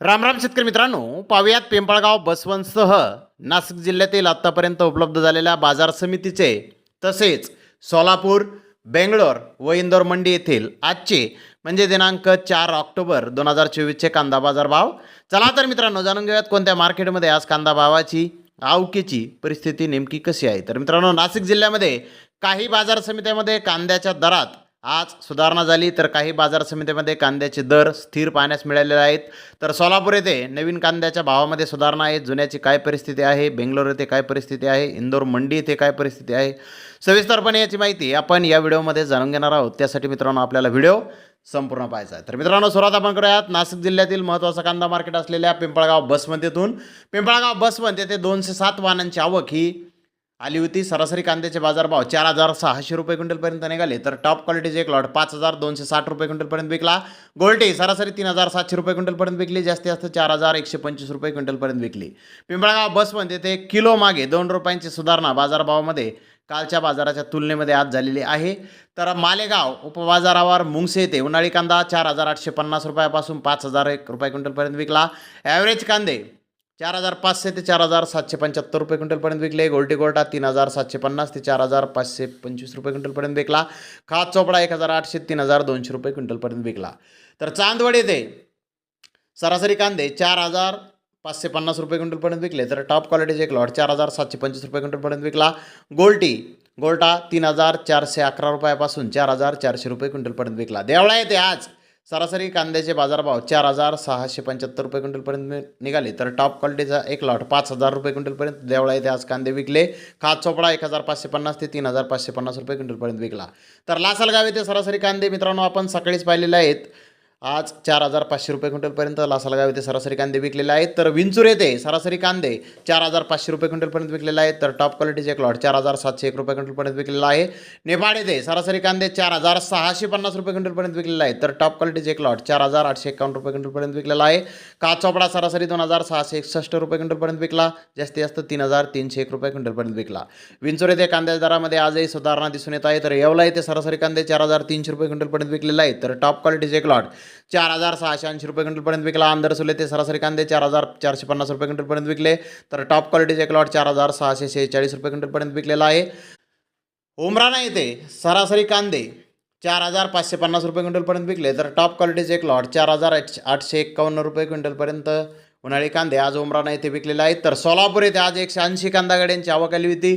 रामराम शेतकरी मित्रांनो पाहुयात पिंपळगाव बसवंतसह नाशिक जिल्ह्यातील आत्तापर्यंत उपलब्ध झालेल्या बाजार समितीचे तसेच सोलापूर बेंगलोर व इंदोर मंडी येथील आजचे म्हणजे दिनांक चार ऑक्टोबर दोन हजार चोवीसचे कांदा बाजार भाव. चला तर मित्रांनो जाणून घेऊयात कोणत्या मार्केटमध्ये आज कांदा भावाची आवकेची परिस्थिती नेमकी कशी आहे? तर मित्रांनो नाशिक जिल्ह्यामध्ये काही बाजार समित्यामध्ये कांद्याच्या दरात आज सुधारणा झाली तर काही बाजार समितीमध्ये कांद्याचे दर स्थिर पाहण्यास मिळालेले आहेत. तर सोलापूर येथे नवीन कांद्याच्या भावामध्ये सुधारणा आहे. जुन्याची काय परिस्थिती आहे? बेंगलोर येथे काय परिस्थिती आहे? इंदोर मंडी येथे काय परिस्थिती आहे? सविस्तरपणे याची माहिती आपण या व्हिडिओमध्ये जाणून घेणार आहोत. त्यासाठी मित्रांनो आपल्याला व्हिडिओ संपूर्ण पाहायचा आहे. तर मित्रांनो सुरुवात आपण करूयात. नाशिक जिल्ह्यातील महत्त्वाचा कांदा मार्केट असलेल्या पिंपळगाव बसमंतीतून पिंपळगाव बसवंत येथे दोनशे सात वाहनांची आवक ही आली होती सरासरी कांद्याचे बाजारभाव चार हजार सहाशे रुपये क्विंटलपर्यंत निघाले. तर टॉप क्वालिटीचे एक लॉट पाच हजार दोनशे साठ रुपये क्विंटलपर्यंत विकला. गोल्टी सरासरी तीन हजार सातशे रुपये क्विंटलपर्यंत विकली. जास्तीत जास्त चार हजार एकशे पंचवीस रुपये क्विंटलपर्यंत विकली. पिंपळगाव बसवंत येथे किलो मागे दोन रुपयांची सुधारणा बाजारभावामध्ये कालच्या बाजाराच्या तुलनेमध्ये आज झालेली आहे. तर मालेगाव उपबाजारावर मुंगसे येथे उन्हाळी कांदा चार हजार आठशे पन्नास रुपयापासून पाच हजार एक रुपये क्विंटलपर्यंत विकला. ॲव्हरेज कांदे चार हजार पाचशे ते चार हजार सातशे पंच्याहत्तर रुपये क्विंटलपर्यंत विकले. गोल्टी गोल्टा तीन हजार सातशे पन्नास ते चार हजार पाचशे पंचवीस रुपये क्विंटलपर्यंत विकला. खात चोपडा एक हजार आठशे तीन हजार दोनशे रुपये क्विंटलपर्यंत विकला. तर चांदवड येथे सरासरी कांदे चार हजार पाचशे पन्नास रुपये क्विंटलपर्यंत विकले. तर टॉप क्वालिटीचे एक लॉट चार हजार सातशे पंचवीस रुपये क्विंटलपर्यंत विकला. गोल्टी गोल्टा तीन हजार चारशे अकरा रुपयापासून चार हजार चारशे रुपये क्विंटलपर्यंत विकला. देवळा येते आज. सरासरी कांद्याचे बाजारभाव चार हजार सहाशे पंच्याहत्तर रुपये क्विंटलपर्यंत निघाले. तर टॉप क्वालिटीचा एक लॉट पाच हजार रुपये क्विंटलपर्यंत देवळा येथे आज कांदे विकले. खात चोपडा एक हजार पाचशे पन्नास ते तीन हजार पाचशे पन्नास रुपये क्विंटलपर्यंत विकला. तर लासलगाव येथे सरासरी कांदे मित्रांनो आपण सकाळीच पाहिलेले आहेत. आज चार हजार पाचशे रुपये क्विंटलपर्यंत लासलगाव येथे सरासरी कांदे विकलेले आहेत. तर विंचूर येथे सरासरी कांदे चार हजार पाचशे रुपये क्विंटलपर्यंत विकलेले आहेत. तर टॉप क्वालिटीचे एक लॉट चार हजार सातशे एक रुपये क्विंटलपर्यंत विकलेला आहे. नेपाळ येथे सरासरी कांदे चार हजार सहाशे पन्नास रुपये क्विंटलपर्यंत विकलेला आहे तर टॉप क्वालिटीचे एक लॉट चार हजार आठशे एकावन्न रुपये क्विंटलपर्यंत विकलेला आहे. काच चोपडा सरासरी दोन हजार सहाशे एकसष्ट रुपये क्विंटलपर्यंत विकला. जास्तीत जास्त तीन हजार तीनशे एक रुपये क्विंटलपर्यंत विकला. विंचूर येथे कांद्याच्या दरामध्ये आजही सुधारणा दिसून येत आहे. तर येवला येथे सरासरी कांदे चार हजार तीनशे रुपये क्विंटलपर्यंत विकलेला आहे तर टॉप क्वालिटीचे एक लॉट चार हजार सहाशे ऐंशी रुपये क्विंटलपर्यंत विकला. आंदरसुल ते सरासरी कांदे चार हजार चारशे पन्नास रुपये क्विंटलपर्यंत विकले. तर टॉप क्वालिटीचे एक लॉट चार हजार सहाशे शेहेचाळीस रुपये क्विंटलपर्यंत विकलेला आहे. उमराणा येथे सरासरी कांदे चार हजार पाचशे पन्नास रुपये क्विंटलपर्यंत विकले. तर टॉप क्वालिटीचे एक लॉट चार हजार आठशे आठशे एक्कावन्न रुपये क्विंटलपर्यंत उन्हाळी कांदे आज उमराणा येथे विकलेले आहेत. तर सोलापूर येथे आज एकशे ऐंशी कांदा गाड्यांची आवक आली होती.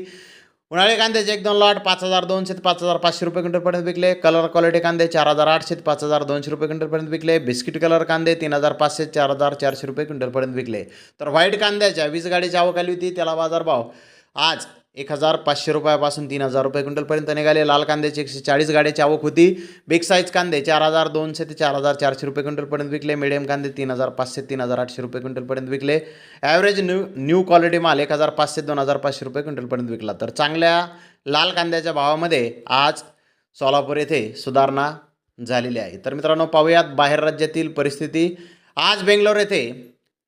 उन्हाळी कांद्याचे एक दोन लॉट पाच हजार दोनशे ते पाच हजार पाचशे रुपये क्विंटलपर्यंत विकले. कलर क्वालिटी कांदे चार हजार आठशे ते पाच हजार दोनशे रुपये क्विंटलपर्यंत विकले. बिस्किट कलर कांदे तीन हजार पाचशे चार हजार चारशे रुपये क्विंटलपर्यंत विकले. तर व्हाईट कांद्याच्या वीस गाडीची आवक आली होती त्याला बाजारभाव. आज एक हजार पाचशे रुपयापासून तीन हजार रुपये क्विंटलपर्यंत निघाले. लाल कांद्याची एकशे चाळीस गाड्याची आवक होती. बिग साईज कांदे चार हजार दोनशे ते चार हजार चारशे रुपये क्विंटलपर्यंत विकले. मिडियम कांदे तीन हजार पाचशे तीन हजार आठशे रुपये क्विंटलपर्यंत विकले. ॲव्हरेज न्यू न्यू क्वालिटी माल एक हजार पाचशे दोन हजार पाचशे रुपये क्विंटलपर्यंत विकला. तर चांगल्या लाल कांद्याच्या भावामध्ये आज सोलापूर येथे सुधारणा झालेली आहे. तर मित्रांनो पाहूयात बाहेर राज्यातील परिस्थिती. आज बेंगलोर येथे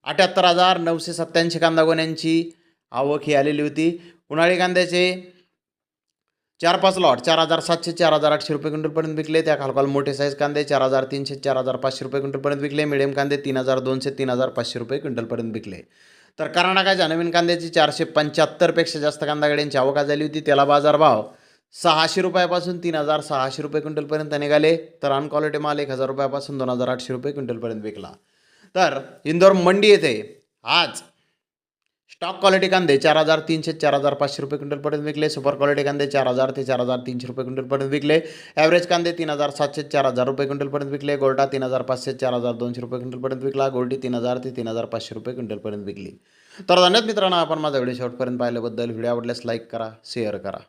अठ्याहत्तर हजार नऊशे सत्त्याऐंशी कांदा गोण्यांची आवक ही आलेली होती. उन्हाळी कांद्याचे चार पाच लॉट चार हजार सातशे चार हजार आठशे रुपये क्विंटलपर्यंत विकले. त्या खालखाल मोठे साईज कांदे चार हजार तीनशे चार हजार पाचशे रुपये क्विंटलपर्यंत विकले. मिडियम कांदे तीन हजार दोनशे तीन हजार पाचशे रुपये क्विंटलपर्यंत विकले. तर कर्नाटकाच्या नवीन कांद्याची चारशे पंच्याहत्तरपेक्षा जास्त कांदा गाड्यांची झाली होती. त्याला बाजारभाव सहाशे रुपयापासून तीन हजार सहाशे रुपये क्विंटलपर्यंत निघाले. तर अनक्वालिटी माल एक हजार रुपयापासून दोन हजार आठशे रुपये क्विंटलपर्यंत विकला. तर इंदोर मंडी येथे आज स्टॉक क्वालिटी कांदे चार हजार तीनशे चार हजार पाचशे रुपये क्विंटलपर्यंत विकले. सुपर क्वालिटी कांदे चार हजार ते चार हजार तीनशे रुपये क्विंटलपर्यंत विकले. ॲव्हरेज कांदे तीन हजार सातशे चार हजार रुपये क्विंटलपर्यंत विकले. गोल्डा तीन हजार पाचशे चार हजार दोनशे रुपये क्विंटलपर्यंत विकला. गोल्डी तीन हजार ते तीन हजार पाचशे रुपये क्विंटलपर्यंत विकली. तर धन्यवाद मित्रांनो आपण माझा व्हिडिओ शेवटपर्यंत पाहिल्याबद्दल. व्हिडिओ आवडल्यास लाईक करा शेअर करा.